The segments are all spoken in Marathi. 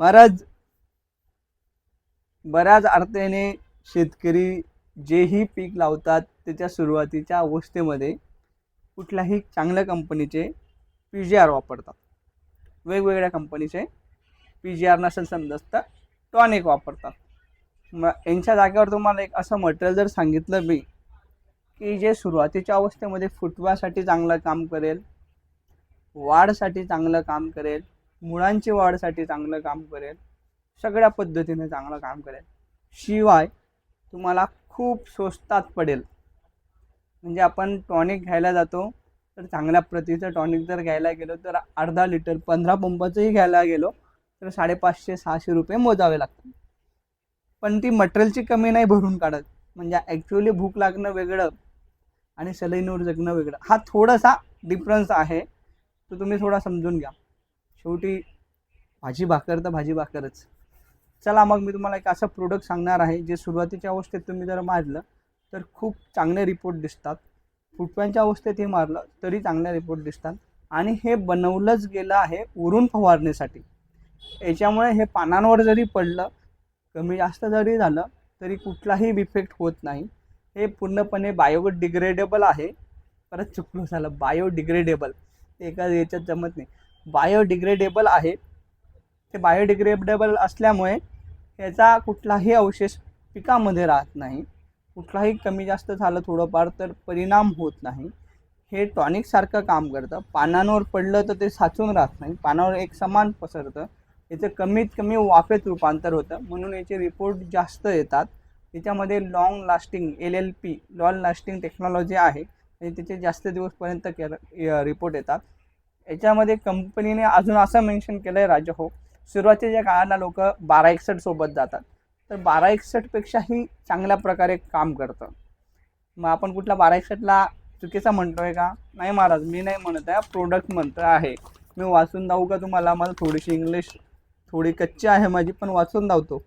महाराज बऱ्याच अर्थाने शेतकरी जेही पीक लावतात त्याच्या सुरुवातीच्या अवस्थेमध्ये कुठल्याही चांगल्या कंपनीचे पी जी आर वापरतात. वेगवेगळ्या कंपनीचे पी जी आर नसेल समजत तर टॉनिक वापरतात. मग यांच्या जागेवर तुम्हाला एक असं मटेरियल जर सांगितलं मी की जे सुरुवातीच्या अवस्थेमध्ये फुटव्यासाठी चांगलं काम करेल वाढसाठी चांगलं काम करेल मुळांची वाढसाठी चांगलं काम करेल. सगळ्या पद्धतीने चांगलं काम करेल. शिवाय तुम्हाला खूप स्वस्तात पडेल. म्हणजे आपण टॉनिक घ्यायला जातो तर चांगल्या प्रतीचं टॉनिक जर घ्यायला गेलो तर अर्धा लिटर पंधरा पंपाचंही घ्यायला गेलो तर साडेपाचशे सहाशे रुपये मोजावे लागतात. पण ती मटेरियलची कमी नाही भरून काढत. म्हणजे ॲक्च्युअली भूक लागणं वेगळं आणि सलईनवर जगणं वेगळं. हा थोडासा डिफरन्स आहे. तो तुम्ही थोडा समजून घ्या. शेवटी भाजी भाकर तर भाजी भाकरच. चला मग मी तुम्हाला एक असं प्रोडक्ट सांगणार आहे जे सुरुवातीच्या अवस्थेत तुम्ही जर मारलं तर खूप चांगले रिपोर्ट दिसतात. फुटव्यांच्या अवस्थेत हे मारलं तरी चांगले रिपोर्ट दिसतात. आणि हे बनवलंच गेलं आहे उरून फवारणीसाठी. याच्यामुळे हे पानांवर जरी पडलं कमी जास्त जरी झालं तरी कुठलाही इफेक्ट होत नाही. हे पूर्णपणे बायोडिग्रेडेबल आहे. परत चुकलो झालं बायोडिग्रेडेबल एका याच्यात जमत नाही. बायोडिग्रेडेबल आहे. ते बायोडिग्रेडेबल असल्यामुळे याचा कुठलाही अवशेष पिकामध्ये राहत नाही. कुठलाही कमी जास्त झालं थोडंफार तर परिणाम होत नाही. हे टॉनिकसारखं काम करतं. पानांवर पडलं तर ते साचून राहत नाही. पानावर एक समान पसरतं. याचं कमीत कमी वाफेत रूपांतर होतं. म्हणून याचे रिपोर्ट जास्त येतात. त्याच्यामध्ये long lasting L L P long lasting technology आहे. आणि त्याचे जास्त दिवसपर्यंत के रिपोर्ट येतात. याच्यामध्ये कंपनीने अजून असं मेन्शन केलं आहे राजा हो. सुरुवातीच्या काळाला लोक बारा एकसठ सोबत जातात. तर बारा एकसठपेक्षाही चांगल्या प्रकारे काम करतं. मग आपण कुठला बारा एकसठला चुकीचा म्हणतो आहे का? नाही महाराज मी नाही म्हणत आहे. प्रोडक्ट म्हणतो आहे. मी वाचून दाऊ का तुम्हाला? मला थोडीशी इंग्लिश थोडी कच्ची आहे माझी पण वाचून धावतो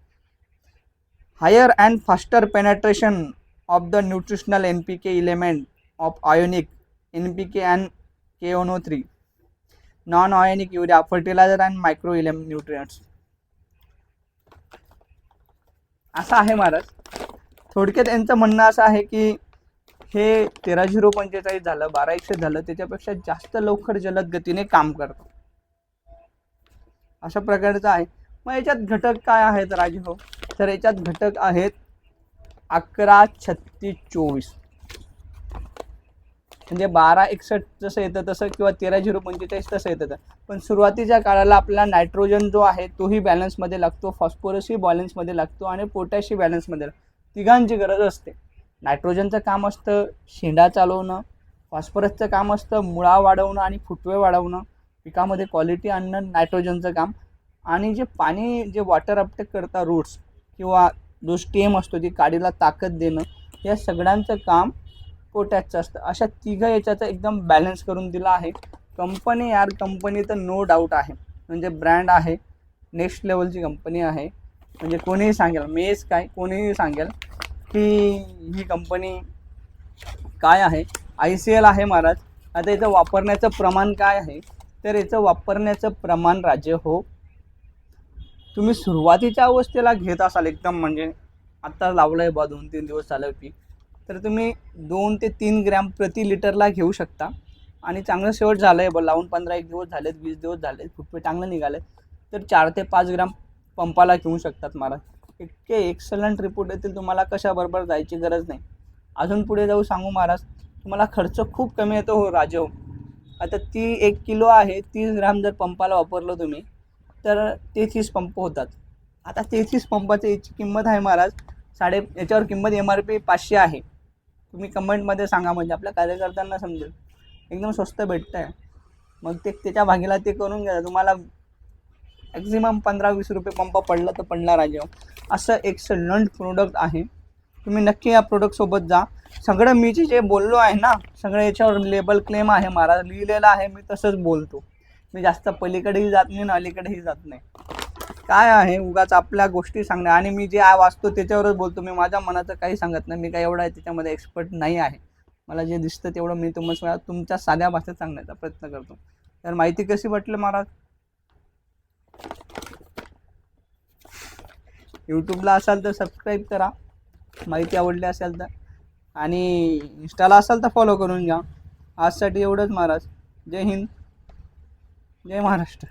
higher and faster penetration of the nutritional N P K element of ionic N P K and K Ono three non ionic urea fertiliser and micro element nutrients असं आहे महाराज. थोडक्यात यांचं म्हणणं असं आहे की हे तेरा झिरो पंचेचाळीस झालं बारा एकशे झालं त्याच्यापेक्षा जास्त लवकर जलद गतीने काम करतं. अशा प्रकारचं आहे. मग याच्यात घटक काय आहेत राजभाऊ तर याच्यात घटक आहेत अकरा छत्तीस चोवीस. म्हणजे बारा एकसष्ट जसं येतं तसं किंवा तेरा झिरो पंचेचाळीस तसं येतं पण सुरुवातीच्या काळाला आपला नायट्रोजन जो आहे तोही बॅलन्समध्ये लागतो फॉस्फरसही बॅलन्समध्ये लागतो आणि पोटॅशही बॅलन्समध्ये लागतो. तिघांची गरज असते. नायट्रोजनचं काम असतं शेंडा चालवणं फॉस्फरसचं काम असतं मुळा वाढवणं आणि फुटवे वाढवणं पिकामध्ये क्वालिटी आणणं नायट्रोजनचं काम. आणि जे पाणी जे वॉटर अपटेक करता रूट्स किंवा जो स्टेम असतो ती काडीला ताकद देणं या सगळ्यांचं काम पोटॅशचं असतं. अशा तिघं याच्याचं एकदम बॅलन्स करून दिला आहे. कंपनी यार कंपनी तर नो डाऊट आहे. म्हणजे ब्रँड आहे. नेक्स्ट लेवलची कंपनी आहे. म्हणजे कोणीही सांगेल मेस काय कोणीही सांगेल की ही कंपनी काय आहे. आय सी एल आहे महाराज. आता याचं वापरण्याचं प्रमाण काय आहे? तर याचं वापरण्याचं प्रमाण राज्य हो. तुम्ही सुरुवातीच्या अवस्थेला घेत असाल एकदम म्हणजे आत्ता लावलं आहे बा दोन तीन दिवस झालं पीक तर तुम्ही दोन ते तीन ग्रॅम प्रति लिटरला घेऊ शकता. आणि चांगलं शेवट झालं आहे बरं लावून पंधरा एक दिवस झालेत वीस दिवस झालेत फुटवे चांगलं निघाले तर चार ते पाच ग्रॅम पंपाला घेऊ शकतात मला. इतके एक्सलंट रिपोर्ट येतील तुम्हाला कशाबरोबर जायची गरज नाही. अजून पुढे जाऊ सांगू महाराज तुम्हाला खर्च खूप कमी येतो हो राजव हो. आता ती एक किलो आहे तीस ग्राम जर पंपाला वापरलं तुम्ही तर तेहतीस पंप होतात. आता तेहतीस पंपाची याची किंमत आहे महाराज साडे याच्यावर किंमत एम आर पी पाचशे आहे. तुम्ही कमेंटमध्ये सांगा म्हणजे आपल्या कार्यकर्त्यांना समजेल. एकदम स्वस्त भेटतं आहे मग ते त्याच्या भागीला ते करून घ्या. तुम्हाला मॅक्झिमम पंधरा वीस रुपये पंप पडलं तर पडणार आहे. असं एक्सलंट प्रोडक्ट आहे. तुम्ही नक्की या प्रोडक्टसोबत जा. सगळं मी जे जे बोललो आहे ना सगळं याच्यावर लेबल क्लेम आहे. मला लिहिलेलं आहे मी तसंच बोलतो. मी जास्त पलीकडेही जात नाही ना अलीकडेही जात नाही. काय आहे उगाच आपल्या गोष्टी सांगणं? आणि मी जे वाचतो त्याच्यावरच बोलतो. मी माझ्या मनाचं काही सांगत नाही. मी काय एवढं आहे त्याच्यामध्ये एक्सपर्ट नाही आहे. मला जे दिसतं तेवढं मी तुम्हाला तुमच्या साध्या भाषेत सांगण्याचा प्रयत्न करतो. तर माहिती कशी वाटली महाराज? यूट्यूबला असाल तर सबस्क्राईब करा. माहिती आवडली असेल तर. आणि इंस्टाला असाल तर फॉलो करून घ्या. आजसाठी एवढंच महाराज. जय हिंद. जय महाराष्ट्र.